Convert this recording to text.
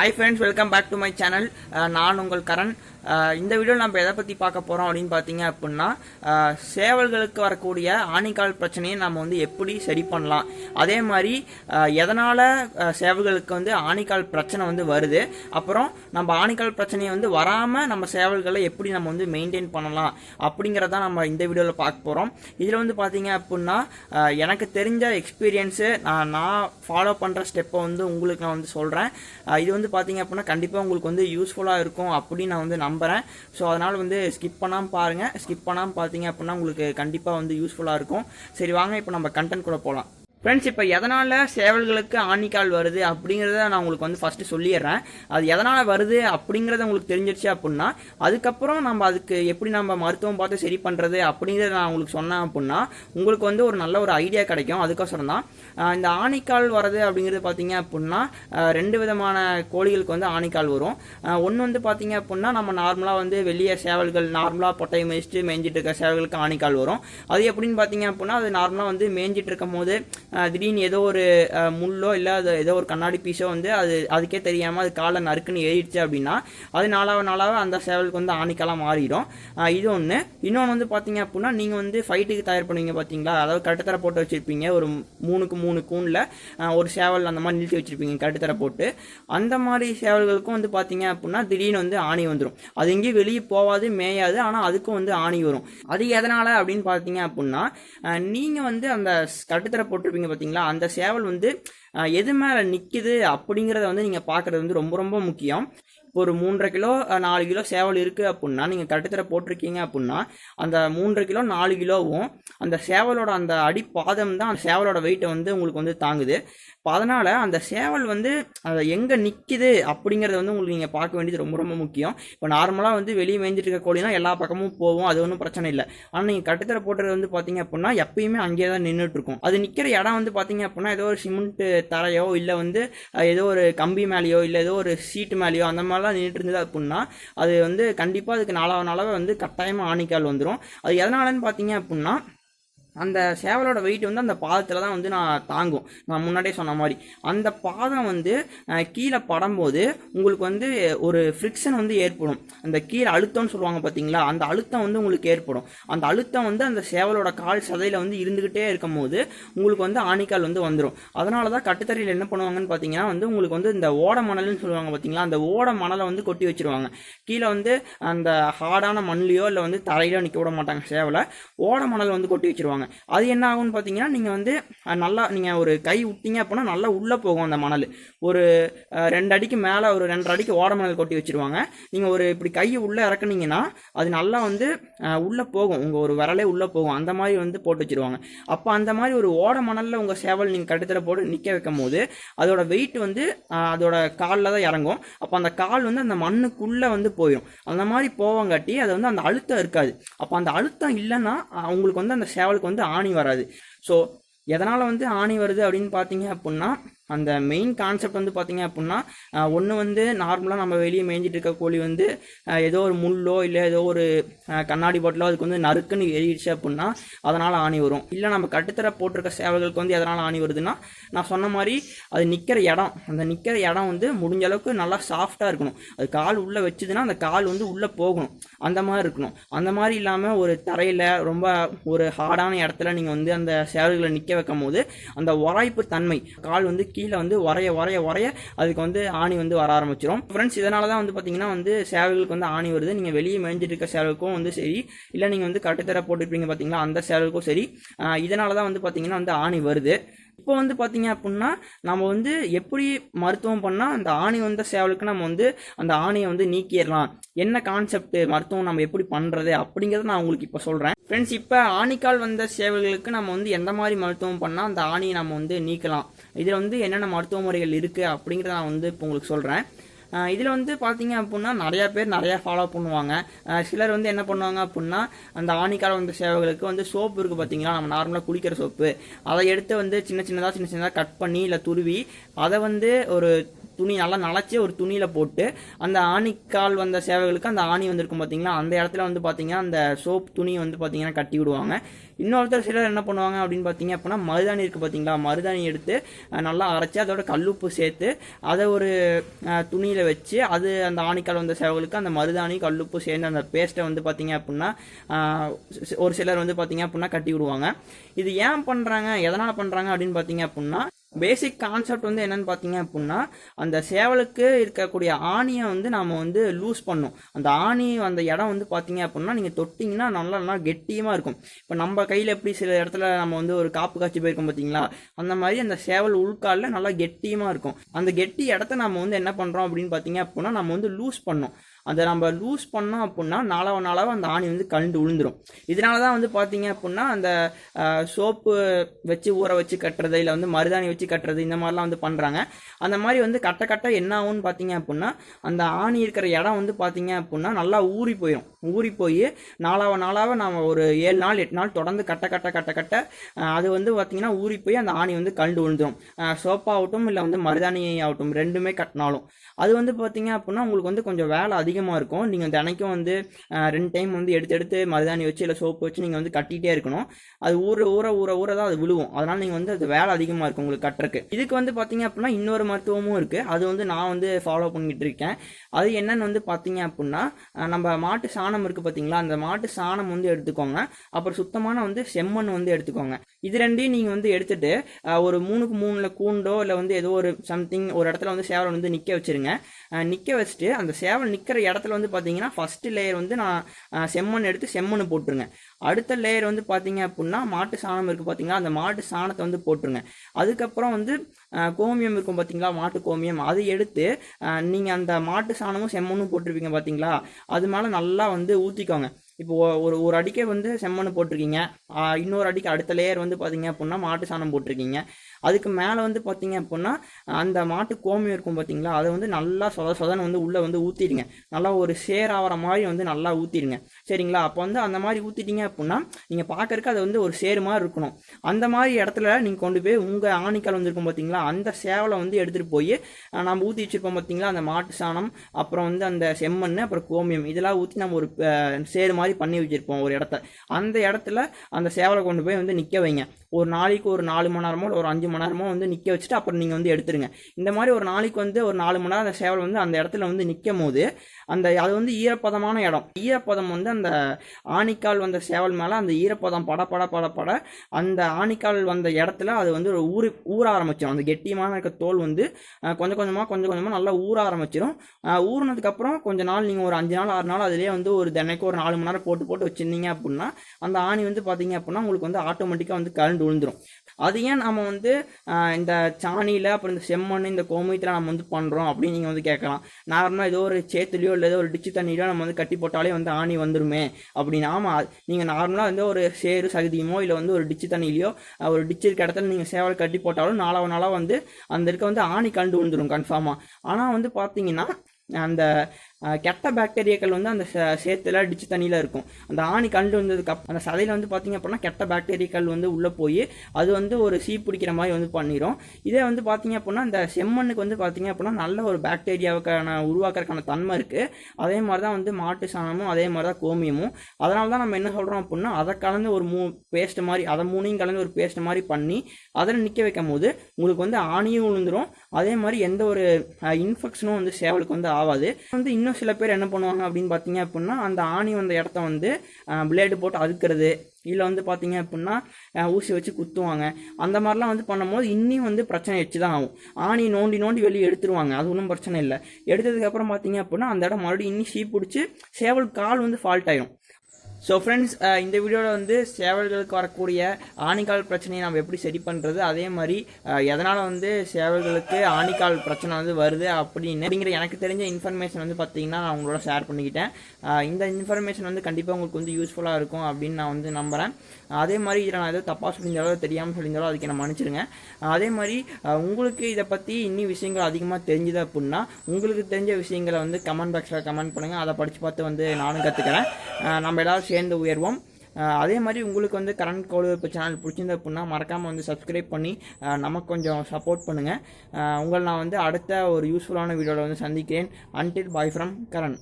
Hi friends welcome back to my channel நான் உங்கள் கரண். இந்த வீடியோவில் நம்ம எதை பற்றி பார்க்க போகிறோம் அப்படின்னு பார்த்தீங்க அப்படின்னா சேவல்களுக்கு வரக்கூடிய ஆணிக்கால் பிரச்சனையை நம்ம வந்து எப்படி சரி பண்ணலாம்? அதே மாதிரி எதனால் சேவல்களுக்கு வந்து ஆணிக்கால் பிரச்சனை வந்து வருது? அப்புறம் நம்ம ஆணிக்கால் பிரச்சனையை வந்து வராமல் நம்ம சேவல்களை எப்படி நம்ம வந்து மெயின்டைன் பண்ணலாம்? அப்படிங்கிறத நம்ம இந்த வீடியோவில் பார்க்க போகிறோம் இதில் வந்து பார்த்தீங்க அப்படின்னா எனக்கு தெரிஞ்ச எக்ஸ்பீரியன்ஸு நான் நான் ஃபாலோ பண்ணுற ஸ்டெப்பை வந்து உங்களுக்கு நான் வந்து சொல்கிறேன் இது வந்து பார்த்தீங்க அப்படின்னா கண்டிப்பாக உங்களுக்கு வந்து யூஸ்ஃபுல்லாக இருக்கும் அப்படின்னு நான் வந்து நம்புகிறேன் ஸோ அதனால் வந்து ஸ்கிப் பண்ணாமல் பாருங்கள் ஸ்கிப் பண்ணாமல் பார்த்தீங்க அப்படின்னா உங்களுக்கு கண்டிப்பாக வந்து யூஸ்ஃபுல்லாக இருக்கும். சரி வாங்க இப்போ நம்ம கண்டென்ட் கூட போகலாம் ஃப்ரெண்ட்ஸ் இப்போ எதனால் சேவல்களுக்கு ஆணிக்கால் வருது அப்படிங்கிறத நான் உங்களுக்கு வந்து ஃபஸ்ட்டு சொல்லிடுறேன். அது எதனால் வருது அப்படிங்கிறத உங்களுக்கு தெரிஞ்சிருச்சு அப்படின்னா அதுக்கப்புறம் நம்ம அதுக்கு எப்படி நம்ம மருத்துவம் பார்த்து சரி பண்ணுறது அப்படிங்கிறத நான் உங்களுக்கு சொன்னேன் அப்படின்னா உங்களுக்கு வந்து ஒரு நல்ல ஒரு ஐடியா கிடைக்கும். அதுக்கோசரம் தான். இந்த ஆணிக்கால் வர்றது அப்படிங்கிறது பார்த்தீங்க அப்படின்னா ரெண்டு விதமான கோழிகளுக்கு வந்து ஆணிக்கால் வரும். ஒன்று வந்து பார்த்தீங்க அப்படின்னா நம்ம நார்மலாக வந்து வெளியே சேவல்கள் நார்மலாக பொட்டை மேய்ச்சிட்டு மேய்ஞ்சிட்டு இருக்க சேவல்களுக்கு ஆணிக்கால் வரும். அது எப்படின்னு பார்த்தீங்க அப்படின்னா அது நார்மலாக வந்து மேய்ஞ்சிட்டு இருக்கும் போது திடீர்னு ஏதோ ஒரு முள்ளோ இல்லை அது ஏதோ ஒரு கண்ணாடி பீஸோ வந்து அது அதுக்கே தெரியாமல் அது காலை நறுக்குன்னு ஏறிடுச்சு அப்படின்னா அது நாளாக நாளாக அந்த சேவலுக்கு வந்து ஆணிக்கெல்லாம் மாறிடும். இது ஒன்று இன்னொன்று வந்து பார்த்தீங்க அப்படின்னா நீங்கள் வந்து ஃபைட்டுக்கு தயார் பண்ணுவீங்க பார்த்தீங்களா அதாவது கட்டுத்தர போட்டு வச்சுருப்பீங்க. ஒரு மூணுக்கு மூணு கூனில் ஒரு சேவல் அந்த மாதிரி நிறுத்தி வச்சுருப்பீங்க கட்டுத்தர போட்டு. அந்த மாதிரி சேவல்களுக்கும் வந்து பார்த்தீங்க அப்படின்னா திடீர்னு வந்து ஆணி வந்துடும் அது எங்கேயும் வெளியே போகாது மேயாது ஆனால் அதுக்கும் வந்து ஆணி வரும். அது எதனால் அப்படின்னு பார்த்தீங்க அப்படின்னா நீங்கள் வந்து அந்த கட்டுத்தர போட்டிருப்பீங்க பார்த்தீங்களா அந்த சேவல் வந்து எது மேலே நிற்கிது அப்படிங்கிறத வந்து நீங்கள் பார்க்குறது வந்து ரொம்ப ரொம்ப முக்கியம். ஒரு மூன்றரை கிலோ நாலு கிலோ சேவல் இருக்குது அப்படின்னா நீங்கள் கட்டுத்தர போட்டிருக்கீங்க அப்படின்னா அந்த மூன்றரை கிலோ நாலு கிலோவும் அந்த சேவலோட அந்த அடி பாதம் தான் அந்த சேவலோட வெயிட்டை வந்து உங்களுக்கு வந்து தாங்குது. இப்போ அதனால் அந்த சேவல் வந்து அதை எங்கே நிற்கிது அப்படிங்கிறத வந்து உங்களுக்கு நீங்கள் பார்க்க வேண்டியது ரொம்ப ரொம்ப முக்கியம். இப்போ நார்மலாக வந்து வெளியே மேய்ஞ்சிட்டு இருக்க கோழினா எல்லா பக்கமும் போகும் அது ஒன்றும் பிரச்சனை இல்லை. ஆனால் நீங்கள் கட்டுத்தர போட்டுறது வந்து பார்த்தீங்க அப்படின்னா எப்பயுமே அங்கேயே தான் நின்றுட்டு இருக்கும் அது நிற்கிற இடம் வந்து பார்த்தீங்க அப்படின்னா ஏதோ ஒரு சிமெண்ட்டு தரையோ இல்லை வந்து ஏதோ ஒரு கம்பி மேலேயோ இல்லை ஏதோ ஒரு சீட்டு மேலேயோ அந்த மாதிரி நாளாக நின்றுட்டு இருந்தது அப்படின்னா அது வந்து கண்டிப்பாக அதுக்கு நாலாவது நாளாக வந்து கட்டாயமாக ஆணிக்கால் வந்துடும் அது எதனாலன்னு பார்த்தீங்க அப்படின்னா அந்த சேவலோட வெயிட் வந்து அந்த பாதத்தில் தான் வந்து நான் தாங்கும். நான் முன்னாடியே சொன்ன மாதிரி. அந்த பாதம் வந்து கீழே படும்போது உங்களுக்கு வந்து ஒரு ஃப்ரிக்ஷன் வந்து ஏற்படும். அந்த கீழே அழுத்தம்னு சொல்லுவாங்க பார்த்தீங்களா அந்த அழுத்தம் வந்து உங்களுக்கு ஏற்படும். அந்த அழுத்தம் வந்து அந்த சேவலோட கால் சதையில் வந்து இருந்துக்கிட்டே இருக்கும் போது உங்களுக்கு வந்து ஆணிக்கால் வந்து வந்துடும் அதனால தான் கட்டுத்தறியில் என்ன பண்ணுவாங்கன்னு பார்த்தீங்கன்னா வந்து உங்களுக்கு வந்து இந்த ஓட மணல்னு சொல்லுவாங்க பார்த்தீங்களா அந்த ஓட மணலை வந்து கொட்டி வச்சிருவாங்க. கீழே வந்து அந்த ஹார்டான மண்லையோ இல்லை வந்து தரையிலோ நிற்க விட மாட்டாங்க சேவலை. ஓட மணல் வந்து கொட்டி வச்சிருவாங்க. அது என்ன ஆகும்னு பார்த்தீங்கன்னா நீங்கள் வந்து நல்லா நீங்கள் ஒரு கை விட்டீங்க அப்படின்னா நல்லா உள்ளே போகும் அந்த மணல். ஒரு ரெண்டு அடிக்கு மேலே ஒரு ரெண்டரை அடிக்கு ஓட மணல் கொட்டி வச்சிருவாங்க. நீங்கள் ஒரு இப்படி கையை உள்ளே இறக்குனீங்கன்னா அது நல்லா வந்து உள்ளே போகும். உங்கள் ஒரு விரலே உள்ளே போகும். அந்த மாதிரி வந்து போட்டு வச்சிருவாங்க. அப்போ அந்த மாதிரி ஒரு ஓட மணலில் உங்கள் சேவல் நீங்கள் கட்டத்தில் போட்டு நிற்க வைக்கும் போது அதோட வெயிட் வந்து அதோட காலில் தான் இறங்கும். அப்போ அந்த கால் வந்து அந்த மண்ணுக்குள்ளே வந்து போயிடும் அந்த மாதிரி போவங்காட்டி அது வந்து அந்த அழுத்தம் இருக்காது. அப்போ அந்த அழுத்தம் இல்லைன்னா உங்களுக்கு வந்து அந்த சேவலுக்கு வந்து ஆணி வராது. ஸோ எதனால் வந்து ஆணி வருது அப்படின்னு பார்த்தீங்க அப்படின்னா அந்த மெயின் கான்செப்ட் வந்து பார்த்தீங்க அப்படின்னா ஒன்று வந்து நார்மலாக நம்ம வெளியே மேய்ஞ்சிட்டு இருக்க கோழி வந்து ஏதோ ஒரு முள்ளோ இல்லை ஏதோ ஒரு கண்ணாடி பாட்டிலோ அதுக்கு வந்து நறுக்குன்னு எரிடுச்சு அப்படின்னா அதனால் ஆணி வரும். இல்லை நம்ம கட்டுத்தர போட்டிருக்க சேவல்களுக்கு வந்து எதனால் ஆணி வருதுன்னா நான் சொன்ன மாதிரி அது நிற்கிற இடம். அந்த நிற்கிற இடம் வந்து முடிஞ்ச அளவுக்கு நல்லா சாஃப்டாக இருக்கணும். அது கால் உள்ளே வச்சுதுன்னா அந்த கால் வந்து உள்ளே போகணும். அந்த மாதிரி இருக்கணும். அந்த மாதிரி இல்லாமல் ஒரு தரையில் ரொம்ப ஒரு ஹார்டான இடத்துல நீங்கள் வந்து அந்த சேவல்களை நிற்க வைக்கும் போது அந்த உராய்ப்பு தன்மை கால் வந்து கீழே வந்து உரைய உரைய உரைய அதுக்கு வந்து ஆணி வந்து வர ஆரம்பிச்சிடும் ஃப்ரெண்ட்ஸ் இதனால தான் வந்து பார்த்தீங்கன்னா வந்து சேவல்களுக்கு வந்து ஆணி வருது. நீங்கள் வெளியே மேய்ஞ்சிட்டு இருக்க சேவலுக்கும் வந்து சரி இல்லை நீங்கள் வந்து கட்டுத்தர போட்டுருப்பீங்க பார்த்தீங்களா அந்த சேவலுக்கும் சரி இதனால தான் வந்து பார்த்தீங்கன்னா வந்து ஆணி வருது. இப்போ வந்து பார்த்தீங்க அப்படின்னா நம்ம வந்து எப்படி மருத்துவம் பண்ணால் அந்த ஆணி வந்த சேவலுக்கு நம்ம வந்து அந்த ஆணியை வந்து நீக்கிடலாம் என்ன கான்செப்ட் மருத்துவம் நம்ம எப்படி பண்ணுறது அப்படிங்கிறத நான் உங்களுக்கு இப்போ சொல்கிறேன் ஃப்ரெண்ட்ஸ் இப்போ ஆணிக்கால் வந்த சேவல்களுக்கு நம்ம வந்து எந்த மாதிரி மருத்துவம் பண்ணால் அந்த ஆணியை நம்ம வந்து நீக்கலாம். இதில் வந்து என்னென்ன மருத்துவ முறைகள் இருக்குது அப்படிங்கிறத நான் வந்து இப்போ உங்களுக்கு சொல்கிறேன் இதில் வந்து பார்த்தீங்க அப்படின்னா நிறையா பேர் நிறையா ஃபாலோ பண்ணுவாங்க. சிலர் வந்து என்ன பண்ணுவாங்க அப்படின்னா அந்த ஆணிக்கால வந்த சேவைகளுக்கு வந்து சோப்பு இருக்குது பார்த்தீங்களா நம்ம நார்மலாக குளிக்கிற சோப்பு. அதை எடுத்து வந்து சின்ன சின்னதாக சின்ன சின்னதாக கட் பண்ணி இல்லை துருவி அதை வந்து ஒரு துணி நல்லா நனைச்சி ஒரு துணியில் போட்டு அந்த ஆணிக்கால் வந்த சேவைகளுக்கு அந்த ஆணி வந்திருக்கும் பார்த்தீங்களா அந்த இடத்துல வந்து பார்த்தீங்கன்னா அந்த சோப் துணி வந்து பார்த்தீங்கன்னா கட்டி விடுவாங்க. இன்னொருத்தர் சிலர் என்ன பண்ணுவாங்க அப்படின்னு பார்த்தீங்க அப்படின்னா மருதாணி இருக்குது பார்த்தீங்களா மருதாணி எடுத்து நல்லா அரைச்சி அதோட கல்லுப்பு சேர்த்து அதை ஒரு துணியில் வச்சு அது அந்த ஆணிக்கால் வந்த சேவைகளுக்கு அந்த மருதாணி கல்லுப்பு சேர்ந்து அந்த பேஸ்ட்டை வந்து பார்த்தீங்க அப்படின்னா ஒரு சிலர் வந்து பார்த்தீங்க அப்படின்னா கட்டி விடுவாங்க. இது ஏன் பண்ணுறாங்க எதனால் பண்ணுறாங்க அப்படின்னு பார்த்தீங்க அப்படின்னா பேசிக் கான்செப்ட் வந்து என்னன்னு பார்த்தீங்க அப்படின்னா அந்த சேவலுக்கு இருக்கக்கூடிய ஆணியை வந்து நாம் வந்து லூஸ் பண்ணும் அந்த ஆணி அந்த இடம் வந்து பார்த்தீங்க அப்படின்னா நீங்கள் தொட்டிங்கன்னா நல்லா நல்லா கெட்டியமாக இருக்கும். இப்போ நம்ம கையில் எப்படி சில இடத்துல நம்ம வந்து ஒரு காப்பு காய்ச்சி போயிருக்கோம் பார்த்தீங்களா அந்த மாதிரி அந்த சேவல் உள்காலில் நல்லா கெட்டியமாக இருக்கும். அந்த கெட்டி இடத்த நம்ம வந்து என்ன பண்ணுறோம் அப்படின்னு பார்த்தீங்க அப்படின்னா நம்ம வந்து லூஸ் பண்ணோம் அதை நம்ம லூஸ் பண்ணோம் அப்படின்னா நாளாவ நாளாக அந்த ஆணி வந்து கழுண்டு விழுந்துடும் இதனால தான் வந்து பார்த்தீங்க அப்படின்னா அந்த சோப்பு வச்சு ஊற வச்சு கட்டுறது இல்லை வந்து மருதாணி வச்சு கட்டுறது இந்த மாதிரிலாம் வந்து பண்ணுறாங்க அந்த மாதிரி வந்து கட்ட கட்ட என்ன ஆகும்னு பார்த்தீங்க அப்படின்னா அந்த ஆணி இருக்கிற இடம் வந்து பார்த்தீங்க அப்படின்னா நல்லா ஊறி போயிடும் ஊறி போய் நாளாவ நாளாவ நம்ம ஒரு ஏழு நாள் எட்டு நாள் தொடர்ந்து கட்ட கட்ட கட்ட கட்ட அது வந்து பார்த்தீங்கன்னா ஊறி போய் அந்த ஆணி வந்து கழுண்டு விழுந்துடும் சோப்பாகட்டும் இல்லை வந்து மருதாணி ஆகட்டும் ரெண்டுமே கட்டினாலும். அது வந்து பார்த்தீங்க அப்படின்னா உங்களுக்கு வந்து கொஞ்சம் வேலை அதிகமாக இருக்கும். நீங்கள் தினைக்கும் வந்து ரெண்டு டைம் வந்து எடுத்து எடுத்து மருதாணி வச்சு இல்லை சோப்பு வச்சு நீங்கள் வந்து கட்டிகிட்டே இருக்கணும். அது ஊற ஊற ஊற ஊற தான் அது விழுவும். அதனால் நீங்கள் வந்து அது வேலை அதிகமாக இருக்கும் உங்களுக்கு கட்டுறக்கு இதுக்கு வந்து பார்த்தீங்க அப்படின்னா இன்னொரு மருத்துவமும் இருக்குது அது வந்து நான் வந்து ஃபாலோ பண்ணிட்டு இருக்கேன். அது என்னன்னு வந்து பார்த்தீங்க அப்படின்னா நம்ம மாட்டு சாணம் இருக்குது பார்த்தீங்களா அந்த மாட்டு சாணம் வந்து எடுத்துக்கோங்க. அப்புறம் சுத்தமான வந்து செம்மண் வந்து எடுத்துக்கோங்க. இது ரெண்டையும் நீங்கள் வந்து எடுத்துட்டு ஒரு மூணுக்கு மூணில் கூண்டோ இல்லை வந்து ஏதோ ஒரு சம்திங் ஒரு இடத்துல வந்து சேவல் வந்து நிற்க வச்சிருங்க. நிற்க வச்சுட்டு அந்த சேவல் நிற்கிற இடத்துல வந்து பார்த்தீங்கன்னா ஃபஸ்ட்டு லேயர் வந்து நான் செம்மண் எடுத்து செம்மண் போட்டுருங்க. அடுத்த லேயர் வந்து பார்த்தீங்க அப்படின்னா மாட்டு சாணம் இருக்குது பார்த்தீங்கன்னா அந்த மாட்டு சாணத்தை வந்து போட்டுருங்க. அதுக்கப்புறம் வந்து கோமியம் இருக்கும் பார்த்தீங்களா மாட்டு கோமியம் அதை எடுத்து நீங்கள் அந்த மாட்டு சாணமும் செம்மண்ணும் போட்டிருப்பீங்க பார்த்தீங்களா அது மேலே நல்லா வந்து ஊற்றிக்கோங்க இப்போ ஒரு ஒரு அடிக்கே வந்து செம்மண் போட்டிருக்கீங்க. இன்னொரு அடிக்கு அடுத்த லேயர் வந்து பார்த்தீங்க அப்படின்னா மாட்டு சாணம் போட்டிருக்கீங்க. அதுக்கு மேலே வந்து பார்த்தீங்க அப்படின்னா அந்த மாட்டு கோமியம் இருக்கும் பார்த்தீங்களா அதை வந்து நல்லா சொத சொதன்னு வந்து உள்ளே வந்து ஊற்றிடுங்க நல்லா ஒரு சேர் ஆகிற மாதிரி வந்து நல்லா ஊற்றிடுங்க சரிங்களா? அப்போ வந்து அந்த மாதிரி ஊற்றிட்டீங்க அப்படின்னா நீங்கள் பார்க்கறக்கு அது வந்து ஒரு சேரு மாதிரி இருக்கணும். அந்த மாதிரி இடத்துல நீங்கள் கொண்டு போய் உங்கள் ஆணிக்கால் வந்துருக்கும் பார்த்தீங்களா அந்த சேவலை வந்து எடுத்துகிட்டு போய் நம்ம ஊற்றி வச்சிருப்போம் பார்த்தீங்களா அந்த மாட்டு சாணம் அப்புறம் வந்து அந்த செம்மண் அப்புறம் கோமியம் இதெல்லாம் ஊற்றி நம்ம ஒரு சேரு மாதிரி பண்ணி வச்சிருப்போம் ஒரு இடத்த. அந்த இடத்துல அந்த சேவலை கொண்டு போய் வந்து நிற்க வைங்க. ஒரு நாளைக்கு ஒரு நாலு மணி நேரமோ ஒரு அஞ்சு மணி நேரமோ வந்து நிற்க வச்சுட்டு அப்புறம் நீங்கள் வந்து எடுத்துருங்க. இந்த மாதிரி ஒரு நாளைக்கு வந்து ஒரு நாலு மணி நேரம் அந்த சேவல் வந்து அந்த இடத்துல வந்து நிற்கும் போது அந்த அது வந்து ஈரப்பதமான இடம். ஈரப்பதம் வந்து அந்த ஆணிக்கால் வந்த சேவல் மேலே அந்த ஈரப்பதம் பட பட பட பட அந்த ஆணிக்கால் வந்த இடத்துல அது வந்து ஒரு ஊறி ஊற ஆரம்பிச்சிடும் அந்த கெட்டியமான இருக்க தோல் வந்து கொஞ்சம் கொஞ்சமாக கொஞ்சம் கொஞ்சமாக நல்லா ஊற ஆரம்பிச்சிடும் ஊறினதுக்கப்புறம் கொஞ்ச நாள் நீங்கள் ஒரு அஞ்சு நாள் ஆறு நாள் அதுலேயே வந்து ஒரு தினைக்கு ஒரு நாலு மணி நேரம் போட்டு போட்டு வச்சிருந்தீங்க அப்படின்னா அந்த ஆணி வந்து பார்த்தீங்க அப்படின்னா உங்களுக்கு வந்து ஆட்டோமேட்டிக்காக வந்து வந்து விழுந்துடும் அது ஏன் நம்ம வந்து இந்த சாணியில் அப்புறம் இந்த செம்மண் இந்த கோமியத்தில் நம்ம வந்து பண்ணுறோம் அப்படின்னு நீங்கள் வந்து கேட்கலாம். நார்மலாக ஏதோ ஒரு சேத்துலையோ இல்லை ஏதோ ஒரு டிச்சு தண்ணியிலோ நம்ம வந்து கட்டி போட்டாலே வந்து ஆணி வந்துருமே அப்படின்னு. ஆமாம் நீங்கள் நார்மலாக வந்து ஒரு சேறு சகதியுமோ இல்லை வந்து ஒரு டிச்சு தண்ணியிலையோ ஒரு டிச்சு இருக்க இடத்துல நீங்கள் சேவல் கட்டி போட்டாலும் நாளாக நாளாக வந்து அந்த இருக்க வந்து ஆணி கண்டு விழுந்துடும் கன்ஃபார்மாக ஆனால் வந்து பார்த்தீங்கன்னா அந்த கெட்ட பாக்டீரியாக்கள் வந்து அந்த சே- சேத்துல டிச்சு தண்ணியில் இருக்கும். அந்த ஆணி கண்டு வந்ததுக்கு அப் அந்த சதையில் வந்து பார்த்தீங்க அப்படின்னா கெட்ட பாக்டீரியாக்கள் வந்து உள்ளே போய் அது வந்து ஒரு சீ பிடிக்கிற மாதிரி வந்து பண்ணிடும் இதே வந்து பார்த்தீங்க அப்படின்னா இந்த செம்மண்ணுக்கு வந்து பார்த்தீங்க அப்படின்னா நல்ல ஒரு பாக்டீரியாவுக்கான உருவாக்குறதுக்கான தன்மை இருக்குது அதே மாதிரி தான் வந்து மாட்டு சாணமும் அதே மாதிரி தான் கோமியமும். அதனால தான் நம்ம என்ன சொல்கிறோம் அப்படின்னா அதை கலந்து ஒரு மூ பேஸ்ட் மாதிரி அதை மூணையும் கலந்து ஒரு பேஸ்ட் மாதிரி பண்ணி அதில் நிற்க வைக்கும் போது உங்களுக்கு வந்து ஆணியும் விழுந்துரும் அதே மாதிரி எந்த ஒரு இன்ஃபெக்ஷனும் வந்து சேவலுக்கு வந்து ஆகாது வந்து இன்னும் சில பேர் என்ன பண்ணுவாங்க அப்படின்னு பார்த்தீங்க அப்படின்னா அந்த ஆணி வந்த இடத்த வந்து பிளேடு போட்டு அறுக்கிறது இல்லை வந்து பார்த்தீங்க அப்படின்னா ஊசி வச்சு குத்துவாங்க. அந்த மாதிரிலாம் வந்து பண்ணும்போது இன்னும் வந்து பிரச்சனை வச்சு தான் ஆகும். ஆணி நோண்டி நோண்டி வெளியே எடுத்துருவாங்க. அது ஒன்றும் பிரச்சனை இல்லை. எடுத்ததுக்கப்புறம் பார்த்தீங்க அப்படின்னா அந்த இடம் மறுபடியும் இன்னும் சீ பிடிச்சி சேவல் கால் வந்து ஃபால்ட் ஆயிடும் ஸோ ஃப்ரெண்ட்ஸ் uh, இந்த வீடியோவில் வந்து சேவல்களுக்கு வரக்கூடிய ஆணிக்கால் பிரச்சனையை நம்ம எப்படி சரி பண்ணுறது அதே மாதிரி uh, எதனால் வந்து சேவல்களுக்கு ஆணிக்கால் பிரச்சனை வந்து வருது அப்படின்னு அப்படிங்கிற எனக்கு தெரிஞ்ச இன்ஃபர்மேஷன் வந்து பார்த்தீங்கன்னா நான் உங்களோட ஷேர் பண்ணிக்கிட்டேன். Uh, இந்த இன்ஃபர்மேஷன் வந்து கண்டிப்பாக உங்களுக்கு வந்து யூஸ்ஃபுல்லாக இருக்கும் அப்படின்னு நான் வந்து நம்புகிறேன் அதே மாதிரி இதில் நான் ஏதோ தப்பாக சொல்லியிருந்தாலோ தெரியாமல் சொல்லியிருந்தாலோ அதுக்கு என்ன மன்னிச்சிருங்க அதே மாதிரி உங்களுக்கு இதை பற்றி இன்னும் விஷயங்கள் அதிகமாக தெரிஞ்சுது அப்படின்னா உங்களுக்கு தெரிஞ்ச விஷயங்களை வந்து கமெண்ட் பாக்ஸில் கமெண்ட் பண்ணுங்கள் அதை படித்து பார்த்து வந்து நானும் கற்றுக்கிறேன் நம்ம எல்லாரும் சேர்ந்து உயர்வோம். அதே மாதிரி உங்களுக்கு வந்து கரண்ட் கோடு இப்போ சேனல் பிடிச்சிருந்தது அப்படின்னா மறக்காமல் வந்து சப்ஸ்கிரைப் பண்ணி நமக்கு கொஞ்சம் சப்போர்ட் பண்ணுங்கள் உங்களை நான் வந்து அடுத்த ஒரு யூஸ்ஃபுல்லான வீடியோவில் வந்து சந்திக்கிறேன். Until bye from Karan